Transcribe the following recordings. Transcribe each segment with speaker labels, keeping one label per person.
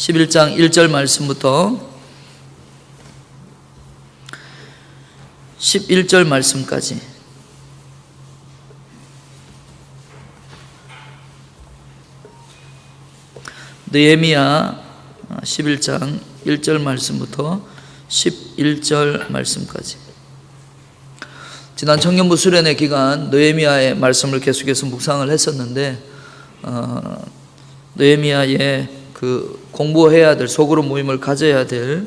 Speaker 1: 11장 1절 말씀부터 11절 말씀까지. 느헤미야 11장 1절 말씀부터 11절 말씀까지. 지난 청년부 수련회 기간 느헤미야의 말씀을 계속해서 묵상을 했었는데 어, 느헤미야의 그 공부해야 될 소그룹 모임을 가져야 될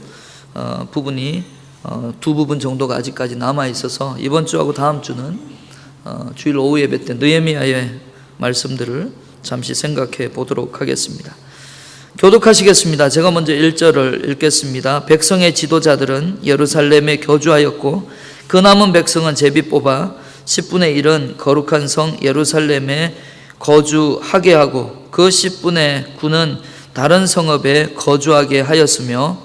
Speaker 1: 어, 부분이 어, 두 부분 정도가 아직까지 남아 있어서 이번 주하고 다음 주는 어, 주일 오후 예배 때 느헤미야의 말씀들을 잠시 생각해 보도록 하겠습니다. 교독하시겠습니다. 제가 먼저 1절을 읽겠습니다. 백성의 지도자들은 예루살렘에 거주하였고 그 남은 백성은 제비 뽑아 10분의 1은 거룩한 성 예루살렘에 거주하게 하고 그 10분의 9는 다른 성읍에 거주하게 하였으며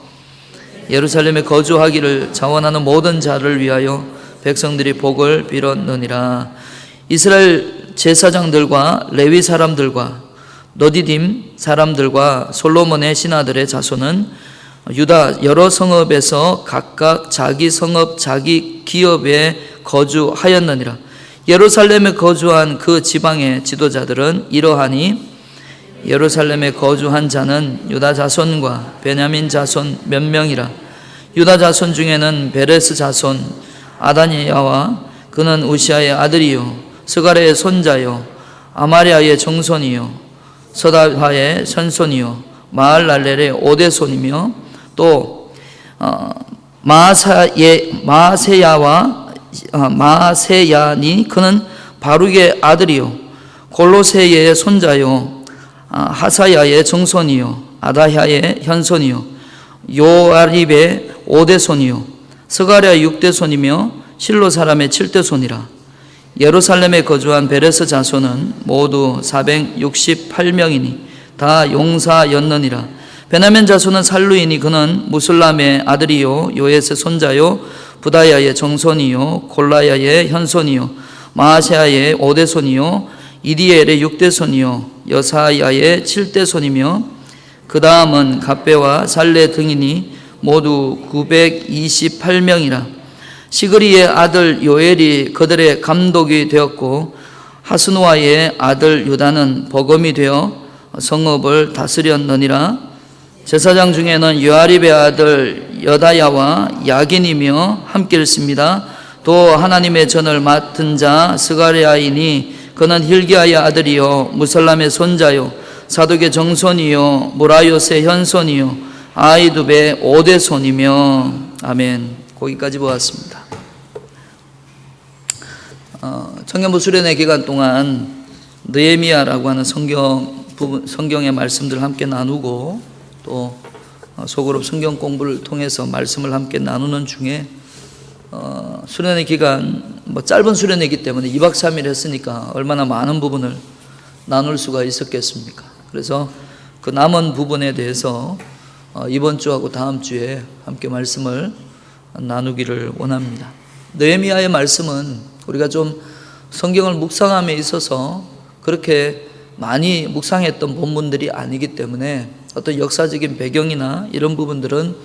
Speaker 1: 예루살렘에 거주하기를 자원하는 모든 자를 위하여 백성들이 복을 빌었느니라. 이스라엘 제사장들과 레위 사람들과 너디딤 사람들과 솔로몬의 신하들의 자손은 유다 여러 성읍에서 각각 자기 성읍 자기 기업에 거주하였느니라. 예루살렘에 거주한 그 지방의 지도자들은 이러하니 예루살렘에 거주한 자는 유다 자손과 베냐민 자손 몇 명이라. 유다 자손 중에는 베레스 자손 아다니야와 그는 우시아의 아들이요 스가랴의 손자요 아마리아의 정손이요 서다하의 선손이요 마할랄렐의 오대손이며 또 어, 마사예 마세야와 어, 마세야니 그는 바룩의 아들이요 골로세의 손자요 어, 하사야의 정손이요 아다야의 현손이요 요아립의 오대손이요 스가랴 육대손이며 실로 사람의 칠대손이라 예루살렘에 거주한 베레스 자손은 모두 468명이니 다 용사였느니라. 베냐민 자손은 살루이니 그는 무슬람의 아들이요 요에스 손자요 부다야의 정손이요 골라야의 현손이요 마아세아의 오대손이요 이디엘의 육대손이요 여사야의 칠대손이며 그 다음은 갑배와 살레 등이니 모두 928명이라. 시그리의 아들 요엘이 그들의 감독이 되었고 하스누아의 아들 유다는 버검이 되어 성읍을 다스렸느니라 제사장 중에는 요아립의 아들 여다야와 야긴이며 함께 있습니다. 또 하나님의 전을 맡은 자 스가리아이니 그는 힐기야의 아들이요 무살람의 손자요 사독의 정손이요 무라요스의 현손이요 아이두베 오대손이며 아멘. 거기까지 보았습니다. 어, 청년부 수련회 기간 동안 느헤미야라고 하는 성경 부분, 성경의 말씀들을 함께 나누고 또 어, 소그룹 성경 공부를 통해서 말씀을 함께 나누는 중에 어, 수련회 기간 뭐 짧은 수련회이기 때문에 2박 3일 했으니까 얼마나 많은 부분을 나눌 수가 있었겠습니까? 그래서 그 남은 부분에 대해서 어, 이번 주하고 다음 주에 함께 말씀을 나누기를 원합니다. 느헤미야의 말씀은 우리가 좀 성경을 묵상함에 있어서 그렇게 많이 묵상했던 본문들이 아니기 때문에 어떤 역사적인 배경이나 이런 부분들은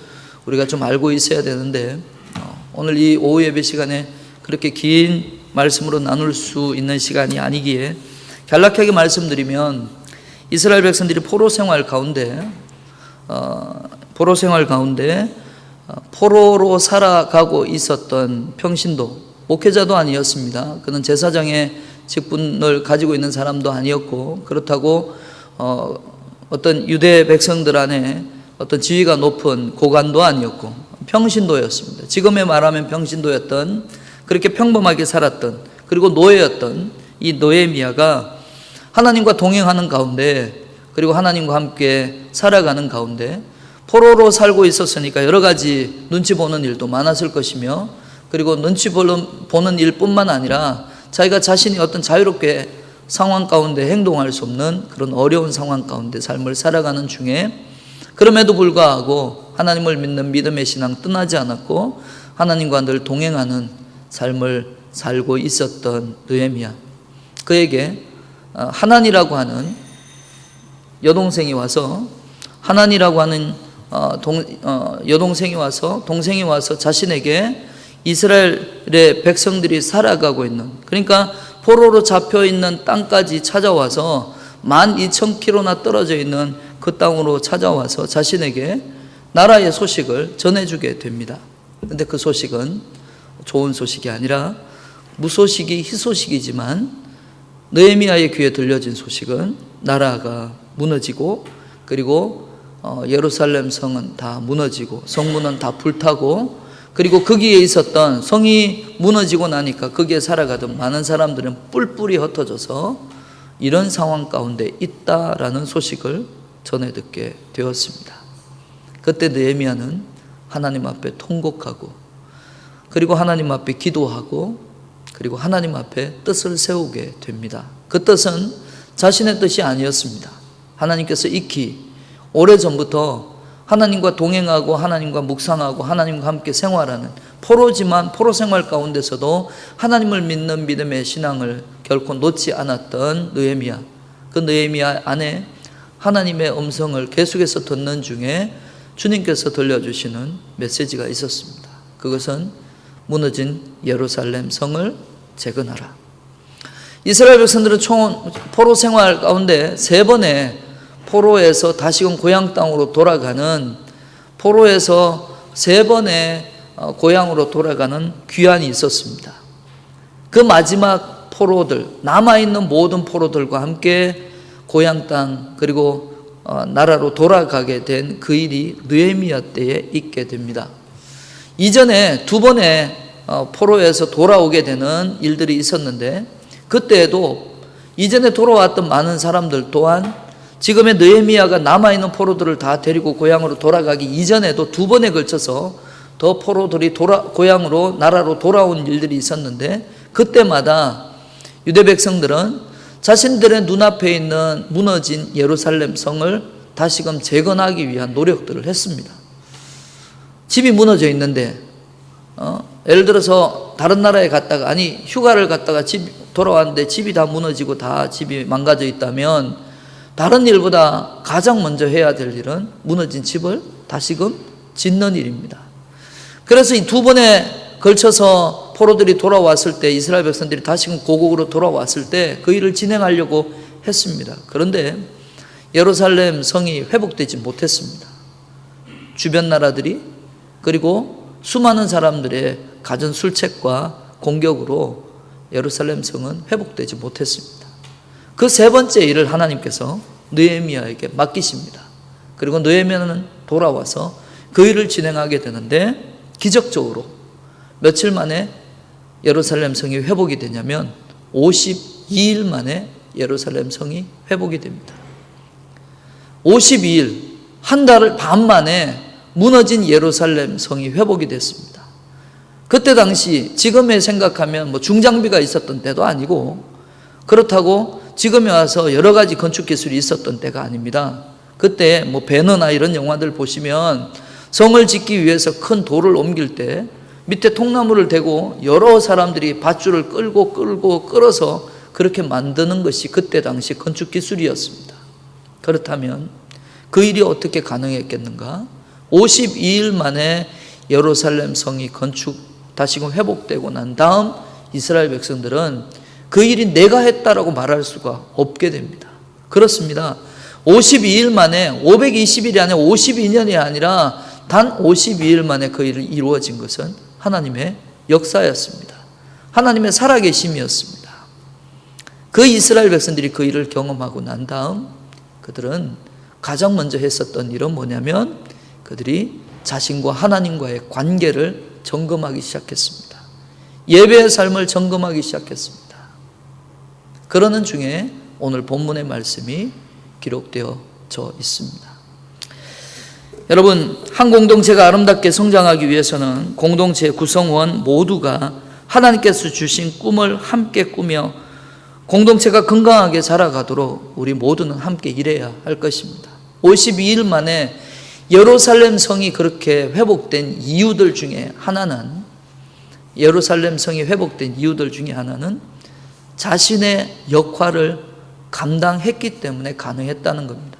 Speaker 1: 우리가 좀 알고 있어야 되는데 어, 오늘 이 오후 예배 시간에 그렇게 긴 말씀으로 나눌 수 있는 시간이 아니기에 간략하게 말씀드리면 이스라엘 백성들이 포로 생활 가운데 어, 포로 생활 가운데 어, 포로로 살아가고 있었던 평신도 목회자도 아니었습니다. 그는 제사장의 직분을 가지고 있는 사람도 아니었고 그렇다고 어, 어떤 유대 백성들 안에 어떤 지위가 높은 고관도 아니었고 평신도였습니다. 지금에 말하면 평신도였던 그렇게 평범하게 살았던 그리고 노예였던 이 노예미아가 하나님과 동행하는 가운데 그리고 하나님과 함께 살아가는 가운데 포로로 살고 있었으니까 여러 가지 눈치 보는 일도 많았을 것이며 그리고 눈치 보는 일뿐만 아니라 자기가 자신이 어떤 자유롭게 상황 가운데 행동할 수 없는 그런 어려운 상황 가운데 삶을 살아가는 중에 그럼에도 불구하고 하나님을 믿는 믿음의 신앙 떠나지 않았고 하나님과 늘 동행하는 삶을 살고 있었던 느헤미야. 그에게 어, 하나니라고 하는 여동생이 와서 하나니라고 하는 어, 동, 어, 여동생이 와서 동생이 와서 자신에게 이스라엘의 백성들이 살아가고 있는 그러니까 포로로 잡혀 있는 땅까지 찾아와서 12,000km나 떨어져 있는 그 땅으로 찾아와서 자신에게 나라의 소식을 전해주게 됩니다. 근데 그 소식은 좋은 소식이 아니라 무소식이 희소식이지만 느헤미야의 귀에 들려진 소식은 나라가 무너지고 그리고 어, 예루살렘 성은 다 무너지고 성문은 다 불타고 그리고 거기에 있었던 성이 무너지고 나니까 거기에 살아가던 많은 사람들은 뿔뿔이 흩어져서 이런 상황 가운데 있다라는 소식을 전해 듣게 되었습니다. 그때 느헤미야는 하나님 앞에 통곡하고 그리고 하나님 앞에 기도하고 그리고 하나님 앞에 뜻을 세우게 됩니다. 그 뜻은 자신의 뜻이 아니었습니다. 하나님께서 익히 오래전부터 하나님과 동행하고 하나님과 묵상하고 하나님과 함께 생활하는 포로지만 포로 생활 가운데서도 하나님을 믿는 믿음의 신앙을 결코 놓지 않았던 느헤미야. 그 느헤미야 안에 하나님의 음성을 계속해서 듣는 중에 주님께서 들려주시는 메시지가 있었습니다. 그것은 무너진 예루살렘 성을 재건하라. 이스라엘 백성들은 총 포로 생활 가운데 세 번의 포로에서 다시금 고향 땅으로 돌아가는 포로에서 세 번의 어, 고향으로 돌아가는 귀환이 있었습니다. 그 마지막 포로들 남아 있는 모든 포로들과 함께 고향 땅 그리고 어, 나라로 돌아가게 된 그 일이 느헤미야 때에 있게 됩니다. 이전에 두 번의 어, 포로에서 돌아오게 되는 일들이 있었는데 그때에도 이전에 돌아왔던 많은 사람들 또한 지금의 느헤미야가 남아있는 포로들을 다 데리고 고향으로 돌아가기 이전에도 두 번에 걸쳐서 더 포로들이 돌아, 고향으로 나라로 돌아온 일들이 있었는데 그때마다 유대 백성들은 자신들의 눈앞에 있는 무너진 예루살렘 성을 다시금 재건하기 위한 노력들을 했습니다. 집이 무너져 있는데 어? 예를 들어서 다른 나라에 갔다가 아니 휴가를 갔다가 집 돌아왔는데 집이 다 무너지고 다 집이 망가져 있다면 다른 일보다 가장 먼저 해야 될 일은 무너진 집을 다시금 짓는 일입니다. 그래서 이 두 번에 걸쳐서 포로들이 돌아왔을 때 이스라엘 백성들이 다시금 고국으로 돌아왔을 때 그 일을 진행하려고 했습니다. 그런데 예루살렘 성이 회복되지 못했습니다. 주변 나라들이 그리고 수많은 사람들의 가전 술책과 공격으로 예루살렘 성은 회복되지 못했습니다. 그 세 번째 일을 하나님께서 느헤미야에게 맡기십니다. 그리고 느헤미야는 돌아와서 그 일을 진행하게 되는데 기적적으로 며칠 만에 예루살렘 성이 회복이 되냐면 52일 만에 예루살렘 성이 회복이 됩니다. 52일 한 달을 반 만에 무너진 예루살렘 성이 회복이 됐습니다. 그때 당시 지금에 생각하면 뭐 중장비가 있었던 때도 아니고 그렇다고 지금에 와서 여러 가지 건축 기술이 있었던 때가 아닙니다. 그때 뭐 배너나 이런 영화들 보시면 성을 짓기 위해서 큰 돌을 옮길 때 밑에 통나무를 대고 여러 사람들이 밧줄을 끌고 끌고 끌어서 그렇게 만드는 것이 그때 당시 건축 기술이었습니다. 그렇다면 그 일이 어떻게 가능했겠는가? 52일 만에 예루살렘 성이 건축 다시금 회복되고 난 다음 이스라엘 백성들은 그 일이 내가 했다라고 말할 수가 없게 됩니다. 그렇습니다. 52일 만에 520일이 아니라 52년이 아니라 단 52일 만에 그 일이 이루어진 것은 하나님의 역사였습니다. 하나님의 살아계심이었습니다. 그 이스라엘 백성들이 그 일을 경험하고 난 다음 그들은 가장 먼저 했었던 일은 뭐냐면 그들이 자신과 하나님과의 관계를 점검하기 시작했습니다. 예배의 삶을 점검하기 시작했습니다. 그러는 중에 오늘 본문의 말씀이 기록되어져 있습니다. 여러분, 한 공동체가 아름답게 성장하기 위해서는 공동체 구성원 모두가 하나님께서 주신 꿈을 함께 꾸며 공동체가 건강하게 자라가도록 우리 모두는 함께 일해야 할 것입니다. 52일 만에 예루살렘 성이 그렇게 회복된 이유들 중에 하나는 예루살렘 성이 회복된 이유들 중에 하나는 자신의 역할을 감당했기 때문에 가능했다는 겁니다.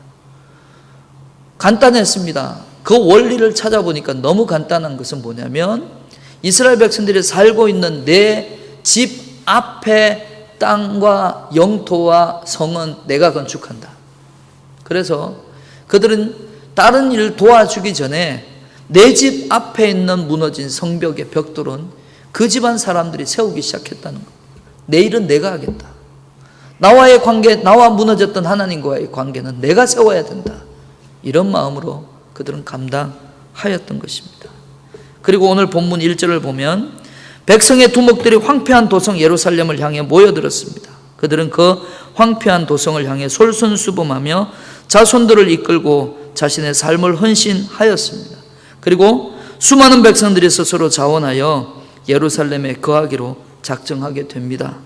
Speaker 1: 간단했습니다. 그 원리를 찾아보니까 너무 간단한 것은 뭐냐면 이스라엘 백성들이 살고 있는 내 집 앞에 땅과 영토와 성은 내가 건축한다. 그래서 그들은 다른 일 도와주기 전에 내 집 앞에 있는 무너진 성벽의 벽돌은 그 집안 사람들이 세우기 시작했다는 것. 내 일은 내가 하겠다. 나와의 관계, 나와 무너졌던 하나님과의 관계는 내가 세워야 된다. 이런 마음으로 그들은 감당하였던 것입니다. 그리고 오늘 본문 1절을 보면 백성의 두목들이 황폐한 도성 예루살렘을 향해 모여들었습니다. 그들은 그 황폐한 도성을 향해 솔선수범하며 자손들을 이끌고 자신의 삶을 헌신하였습니다. 그리고 수많은 백성들이 스스로 자원하여 예루살렘에 거하기로 작정하게 됩니다.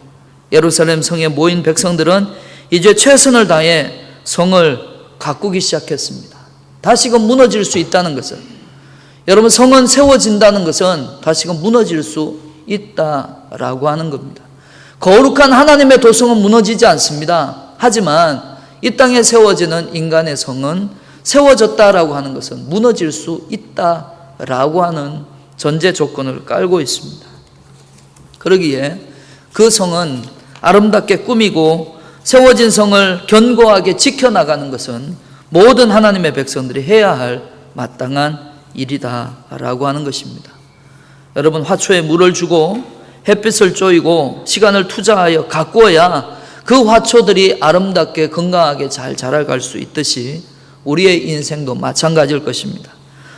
Speaker 1: 예루살렘 성에 모인 백성들은 이제 최선을 다해 성을 가꾸기 시작했습니다. 다시금 무너질 수 있다는 것은 여러분 성은 세워진다는 것은 다시금 무너질 수 있다라고 하는 겁니다. 거룩한 하나님의 도성은 무너지지 않습니다. 하지만 이 땅에 세워지는 인간의 성은 세워졌다라고 하는 것은 무너질 수 있다라고 하는 전제 조건을 깔고 있습니다. 그러기에 그 성은 아름답게 꾸미고 세워진 성을 견고하게 지켜나가는 것은 모든 하나님의 백성들이 해야 할 마땅한 일이다라고 하는 것입니다. 여러분 화초에 물을 주고 햇빛을 쪼이고 시간을 투자하여 가꾸어야 그 화초들이 아름답게 건강하게 잘 자라갈 수 있듯이 우리의 인생도 마찬가지일 것입니다.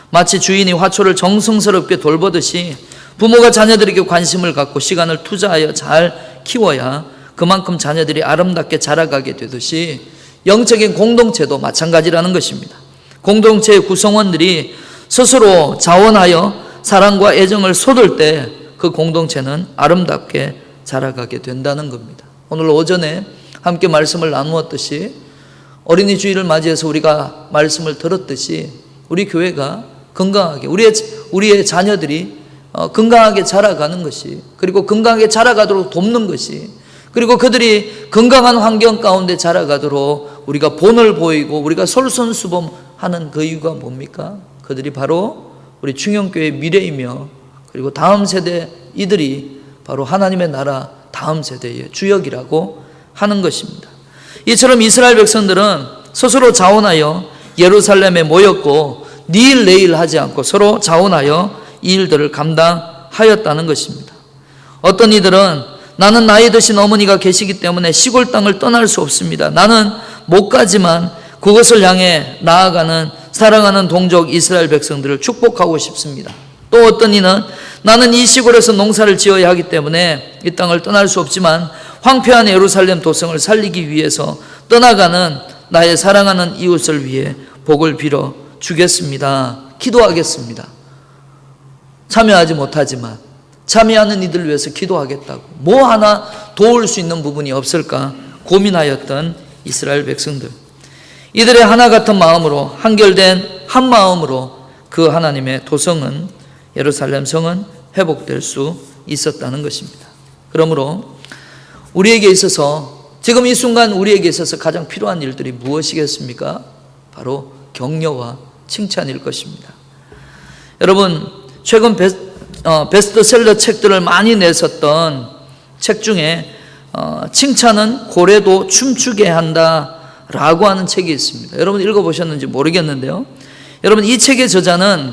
Speaker 1: 마치 주인이 화초를 정성스럽게 돌보듯이 부모가 자녀들에게 관심을 갖고 시간을 투자하여 잘 키워야 그만큼 자녀들이 아름답게 자라가게 되듯이 영적인 공동체도 마찬가지라는 것입니다. 공동체의 구성원들이 스스로 자원하여 사랑과 애정을 쏟을 때 그 공동체는 아름답게 자라가게 된다는 겁니다. 오늘 오전에 함께 말씀을 나누었듯이 어린이 주일을 맞이해서 우리가 말씀을 들었듯이 우리 교회가 건강하게 우리의 우리의 자녀들이 어, 건강하게 자라가는 것이 그리고 건강하게 자라가도록 돕는 것이 그리고 그들이 건강한 환경 가운데 자라가도록 우리가 본을 보이고 우리가 솔선수범하는 그 이유가 뭡니까? 그들이 바로 우리 충영교회의 미래이며 그리고 다음 세대 이들이 바로 하나님의 나라 다음 세대의 주역이라고 하는 것입니다. 이처럼 이스라엘 백성들은 스스로 자원하여 예루살렘에 모였고 니일 내일 하지 않고 서로 자원하여 이 일들을 감당하였다는 것입니다. 어떤 이들은 나는 나이 드신 어머니가 계시기 때문에 시골 땅을 떠날 수 없습니다. 나는 못 가지만 그것을 향해 나아가는 사랑하는 동족 이스라엘 백성들을 축복하고 싶습니다. 또 어떤 이는 나는 이 시골에서 농사를 지어야 하기 때문에 이 땅을 떠날 수 없지만 황폐한 예루살렘 도성을 살리기 위해서 떠나가는 나의 사랑하는 이웃을 위해 복을 빌어 주겠습니다. 기도하겠습니다. 참여하지 못하지만 참여하는 이들 위해서 기도하겠다고 뭐 하나 도울 수 있는 부분이 없을까 고민하였던 이스라엘 백성들. 이들의 하나 같은 마음으로 한결된 한 마음으로 그 하나님의 도성은 예루살렘 성은 회복될 수 있었다는 것입니다. 그러므로 우리에게 있어서 지금 이 순간 우리에게 있어서 가장 필요한 일들이 무엇이겠습니까? 바로 격려와 칭찬일 것입니다. 여러분 최근 어, 베스트셀러 책들을 많이 냈었던 책 중에 어, 칭찬은 고래도 춤추게 한다 라고 하는 책이 있습니다. 여러분 읽어보셨는지 모르겠는데요. 여러분 이 책의 저자는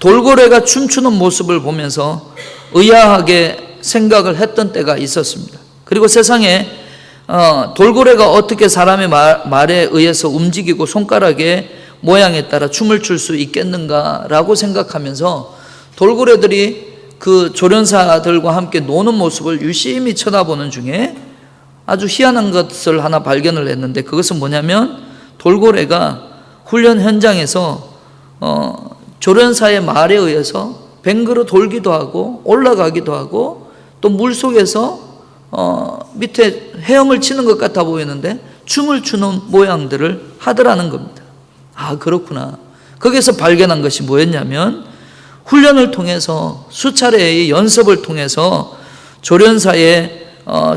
Speaker 1: 돌고래가 춤추는 모습을 보면서 의아하게 생각을 했던 때가 있었습니다. 그리고 세상에 어, 돌고래가 어떻게 사람의 말, 말에 의해서 움직이고 손가락의 모양에 따라 춤을 출 수 있겠는가라고 생각하면서 돌고래들이 그 조련사들과 함께 노는 모습을 유심히 쳐다보는 중에 아주 희한한 것을 하나 발견을 했는데 그것은 뭐냐면 돌고래가 훈련 현장에서 어, 조련사의 말에 의해서 뱅그로 돌기도 하고 올라가기도 하고 또 물 속에서 어, 밑에 헤엄을 치는 것 같아 보이는데 춤을 추는 모양들을 하더라는 겁니다. 아, 그렇구나. 거기서 발견한 것이 뭐였냐면 훈련을 통해서 수차례의 연습을 통해서 조련사의 어,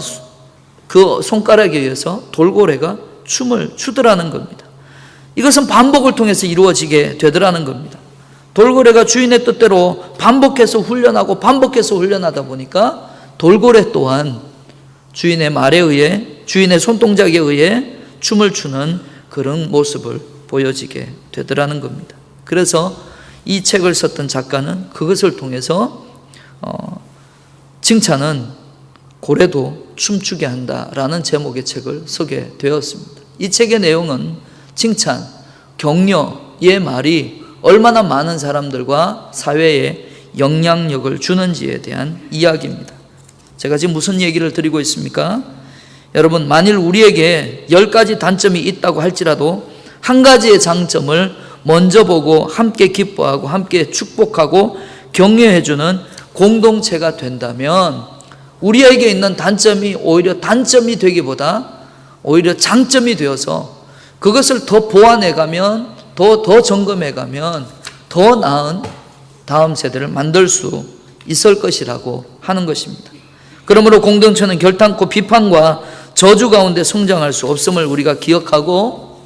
Speaker 1: 그 손가락에 의해서 돌고래가 춤을 추더라는 겁니다. 이것은 반복을 통해서 이루어지게 되더라는 겁니다. 돌고래가 주인의 뜻대로 반복해서 훈련하고 반복해서 훈련하다 보니까 돌고래 또한 주인의 말에 의해 주인의 손동작에 의해 춤을 추는 그런 모습을 보여지게 되더라는 겁니다. 그래서 이 책을 썼던 작가는 그것을 통해서 어, 칭찬은 고래도 춤추게 한다라는 제목의 책을 쓰게 되었습니다. 이 책의 내용은 칭찬, 격려의 말이 얼마나 많은 사람들과 사회에 영향력을 주는지에 대한 이야기입니다. 제가 지금 무슨 얘기를 드리고 있습니까? 여러분, 만일 우리에게 열 가지 단점이 있다고 할지라도 한 가지의 장점을 먼저 보고 함께 기뻐하고 함께 축복하고 격려해주는 공동체가 된다면 우리에게 있는 단점이 오히려 단점이 되기보다 오히려 장점이 되어서 그것을 더 보완해가면 더, 더 점검해가면 더 나은 다음 세대를 만들 수 있을 것이라고 하는 것입니다. 그러므로 공동체는 결탄코 비판과 저주 가운데 성장할 수 없음을 우리가 기억하고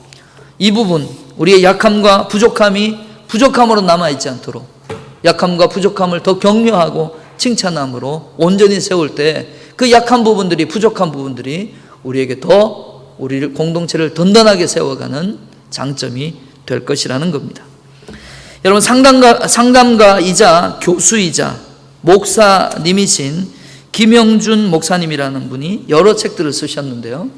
Speaker 1: 이 부분 우리의 약함과 부족함이 부족함으로 남아 있지 않도록 약함과 부족함을 더 격려하고 칭찬함으로 온전히 세울 때 그 약한 부분들이 부족한 부분들이 우리에게 더 우리를 공동체를 든든하게 세워가는 장점이 될 것이라는 겁니다. 여러분 상담가 상담가이자 교수이자 목사님이신 김영준 목사님이라는 분이 여러 책들을 쓰셨는데요.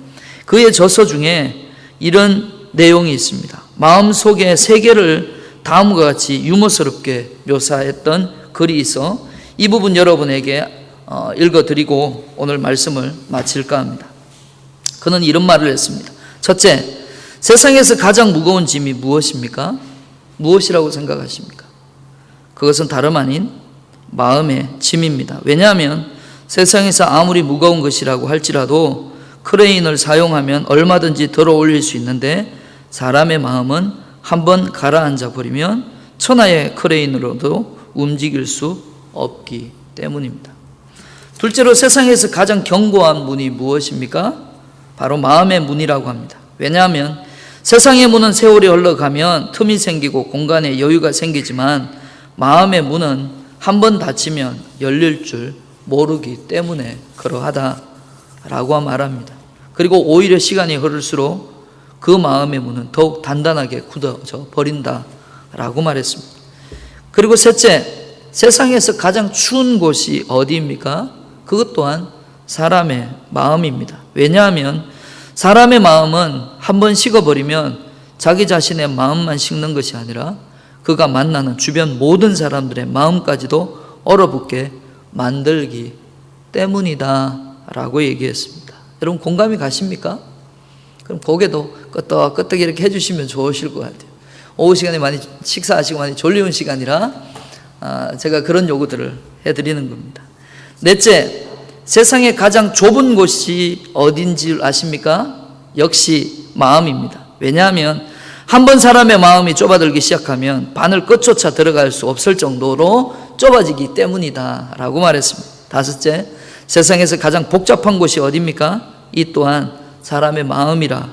Speaker 1: 그의 저서 중에 이런 내용이 있습니다. 마음속의 세계를 다음과 같이 유머스럽게 묘사했던 글이 있어 이 부분 여러분에게 어, 읽어드리고 오늘 말씀을 마칠까 합니다. 그는 이런 말을 했습니다. 첫째, 세상에서 가장 무거운 짐이 무엇입니까? 무엇이라고 생각하십니까? 그것은 다름 아닌 마음의 짐입니다. 왜냐하면 세상에서 아무리 무거운 것이라고 할지라도 크레인을 사용하면 얼마든지 들어 올릴 수 있는데 사람의 마음은 한번 가라앉아 버리면 천하의 크레인으로도 움직일 수 없기 때문입니다. 둘째로 세상에서 가장 견고한 문이 무엇입니까? 바로 마음의 문이라고 합니다. 왜냐하면 세상의 문은 세월이 흘러가면 틈이 생기고 공간에 여유가 생기지만 마음의 문은 한 번 닫히면 열릴 줄 모르기 때문에 그러하다라고 말합니다. 그리고 오히려 시간이 흐를수록 그 마음의 문은 더욱 단단하게 굳어져 버린다라고 말했습니다. 그리고 셋째, 세상에서 가장 추운 곳이 어디입니까? 그것 또한 사람의 마음입니다. 왜냐하면 사람의 마음은 한 번 식어버리면 자기 자신의 마음만 식는 것이 아니라 그가 만나는 주변 모든 사람들의 마음까지도 얼어붙게 만들기 때문이다 라고 얘기했습니다. 여러분 공감이 가십니까? 그럼 고개도 끄덕끄덕 이렇게 해주시면 좋으실 것 같아요. 오후 시간에 많이 식사하시고 많이 졸리운 시간이라 아, 제가 그런 요구들을 해드리는 겁니다. 넷째, 세상에 가장 좁은 곳이 어딘지 아십니까? 역시 마음입니다. 왜냐하면 한 번 사람의 마음이 좁아들기 시작하면 바늘 끝조차 들어갈 수 없을 정도로 좁아지기 때문이다 라고 말했습니다. 다섯째, 세상에서 가장 복잡한 곳이 어디입니까? 이 또한 사람의 마음이라.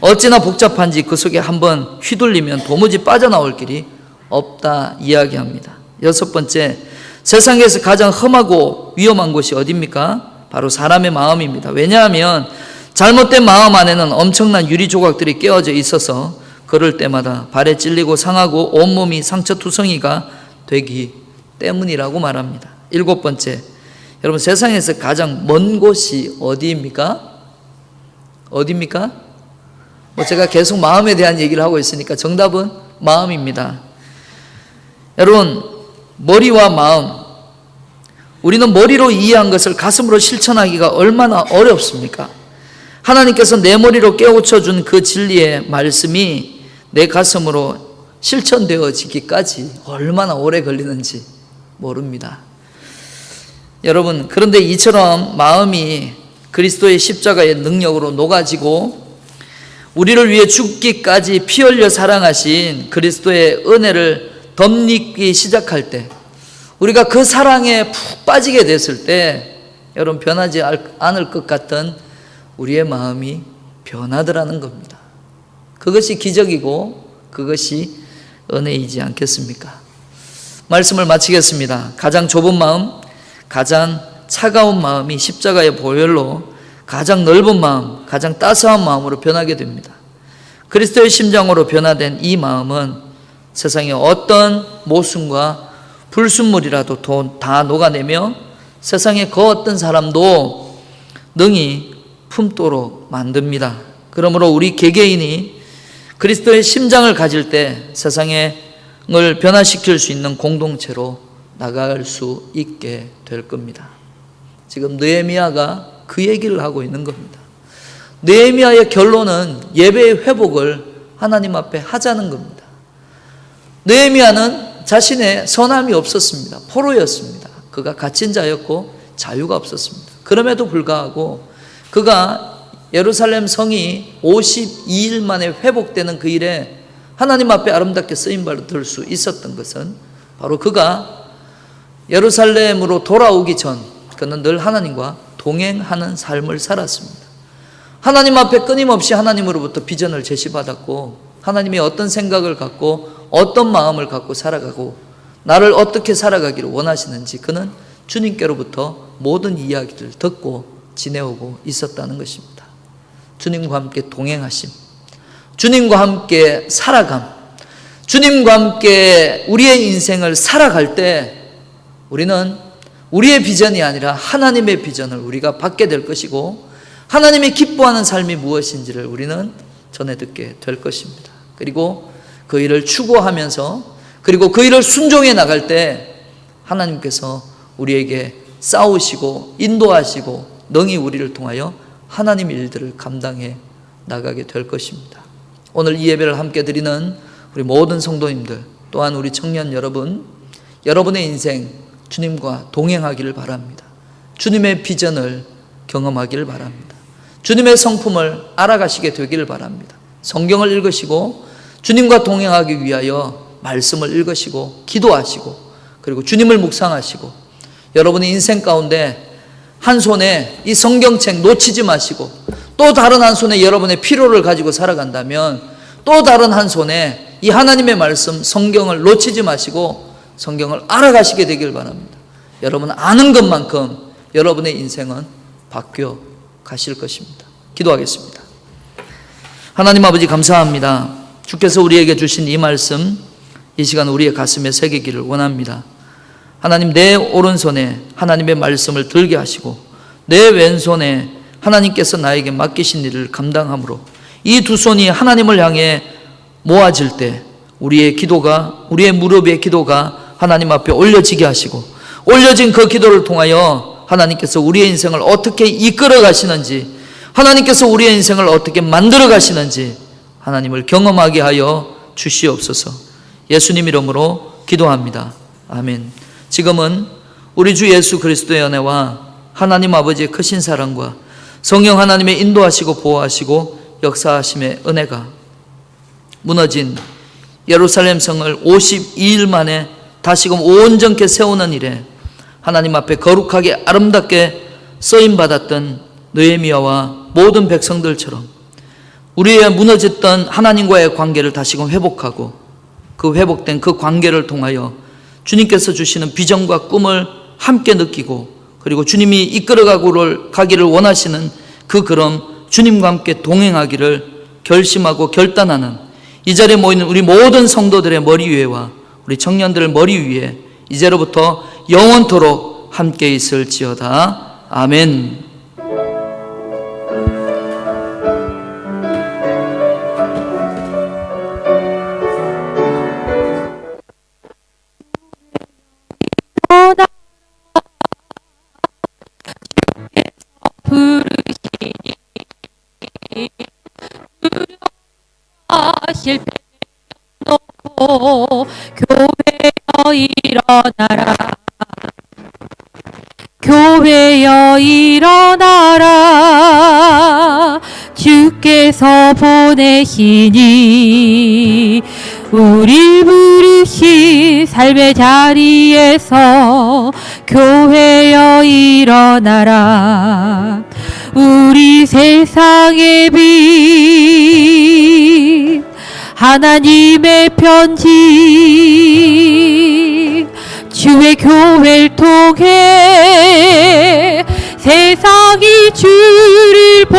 Speaker 1: 어찌나 복잡한지 그 속에 한번 휘둘리면 도무지 빠져나올 길이 없다 이야기합니다. 여섯 번째, 세상에서 가장 험하고 위험한 곳이 어디입니까? 바로 사람의 마음입니다. 왜냐하면 잘못된 마음 안에는 엄청난 유리 조각들이 깨어져 있어서 걸을 때마다 발에 찔리고 상하고 온몸이 상처투성이가 되기 때문이라고 말합니다. 일곱 번째, 여러분 세상에서 가장 먼 곳이 어디입니까? 어디입니까? 뭐 제가 계속 마음에 대한 얘기를 하고 있으니까 정답은 마음입니다. 여러분 머리와 마음 우리는 머리로 이해한 것을 가슴으로 실천하기가 얼마나 어렵습니까? 하나님께서 내 머리로 깨우쳐 준 그 진리의 말씀이 내 가슴으로 실천되어지기까지 얼마나 오래 걸리는지 모릅니다. 여러분, 그런데 이처럼 마음이 그리스도의 십자가의 능력으로 녹아지고 우리를 위해 죽기까지 피 흘려 사랑하신 그리스도의 은혜를 덧입기 시작할 때 우리가 그 사랑에 푹 빠지게 됐을 때 여러분 변하지 않을 것 같던 우리의 마음이 변하더라는 겁니다. 그것이 기적이고 그것이 은혜이지 않겠습니까? 말씀을 마치겠습니다. 가장 좁은 마음, 가장 차가운 마음이 십자가의 보혈로 가장 넓은 마음, 가장 따스한 마음으로 변하게 됩니다. 그리스도의 심장으로 변화된 이 마음은 세상의 어떤 모순과 불순물이라도 다 녹아내며 세상의 그 어떤 사람도 능히 품도록 만듭니다. 그러므로 우리 개개인이 그리스도의 심장을 가질 때 세상 을 변화시킬 수 있는 공동체로 나갈 수 있게 될 겁니다. 지금 느헤미야가 그 얘기를 하고 있는 겁니다. 느헤미야의 결론은 예배의 회복을 하나님 앞에 하자는 겁니다. 느헤미야는 자신의 선함이 없었습니다. 포로였습니다. 그가 갇힌 자였고 자유가 없었습니다. 그럼에도 불구하고 그가 예루살렘 성이 52일 만에 회복되는 그 일에 하나님 앞에 아름답게 쓰임 받을 수 있었던 것은 바로 그가 예루살렘으로 돌아오기 전 그는 늘 하나님과 동행하는 삶을 살았습니다. 하나님 앞에 끊임없이 하나님으로부터 비전을 제시받았고 하나님이 어떤 생각을 갖고 어떤 마음을 갖고 살아가고 나를 어떻게 살아가기를 원하시는지 그는 주님께로부터 모든 이야기를 듣고 지내오고 있었다는 것입니다. 주님과 함께 동행하심, 주님과 함께 살아감, 주님과 함께 우리의 인생을 살아갈 때 우리는 우리의 비전이 아니라 하나님의 비전을 우리가 받게 될 것이고 하나님이 기뻐하는 삶이 무엇인지를 우리는 전해 듣게 될 것입니다. 그리고 그 일을 추구하면서 그리고 그 일을 순종해 나갈 때 하나님께서 우리에게 싸우시고 인도하시고 능히 우리를 통하여 하나님 일들을 감당해 나가게 될 것입니다. 오늘 이 예배를 함께 드리는 우리 모든 성도님들 또한 우리 청년 여러분 여러분의 인생 주님과 동행하기를 바랍니다. 주님의 비전을 경험하기를 바랍니다. 주님의 성품을 알아가시게 되기를 바랍니다. 성경을 읽으시고 주님과 동행하기 위하여 말씀을 읽으시고 기도하시고 그리고 주님을 묵상하시고 여러분의 인생 가운데 한 손에 이 성경책 놓치지 마시고 또 다른 한 손에 여러분의 필요를 가지고 살아간다면 또 다른 한 손에 이 하나님의 말씀 성경을 놓치지 마시고 성경을 알아가시게 되길 바랍니다. 여러분 아는 것만큼 여러분의 인생은 바뀌어 가실 것입니다. 기도하겠습니다. 하나님 아버지 감사합니다. 주께서 우리에게 주신 이 말씀 이 시간 우리의 가슴에 새기기를 원합니다. 하나님 내 오른손에 하나님의 말씀을 들게 하시고 내 왼손에 하나님께서 나에게 맡기신 일을 감당함으로 이 두 손이 하나님을 향해 모아질 때 우리의 기도가 우리의 무릎의 기도가 하나님 앞에 올려지게 하시고 올려진 그 기도를 통하여 하나님께서 우리의 인생을 어떻게 이끌어 가시는지 하나님께서 우리의 인생을 어떻게 만들어 가시는지 하나님을 경험하게 하여 주시옵소서. 예수님 이름으로 기도합니다. 아멘. 지금은 우리 주 예수 그리스도의 은혜와 하나님 아버지의 크신 사랑과 성령 하나님의 인도하시고 보호하시고 역사하심의 은혜가 무너진 예루살렘 성을 52일 만에 다시금 온전케 세우는 일에 하나님 앞에 거룩하게 아름답게 쓰임 받았던 느헤미야와 모든 백성들처럼 우리의 무너졌던 하나님과의 관계를 다시금 회복하고 그 회복된 그 관계를 통하여 주님께서 주시는 비전과 꿈을 함께 느끼고 그리고 주님이 이끌어가고를 가기를 원하시는 그 그럼 주님과 함께 동행하기를 결심하고 결단하는 이 자리에 모이는 우리 모든 성도들의 머리 위에와 우리 청년들의 머리 위에 이제로부터 영원토록 함께 있을지어다. 아멘.
Speaker 2: 교회여 일어나라. 교회여 일어나라. 주께서 보내시니 우리 부르신 삶의 자리에서 교회여 일어나라. 우리 세상의 빛 하나님의 편지. 주의 교회를 통해 세상이 주를 보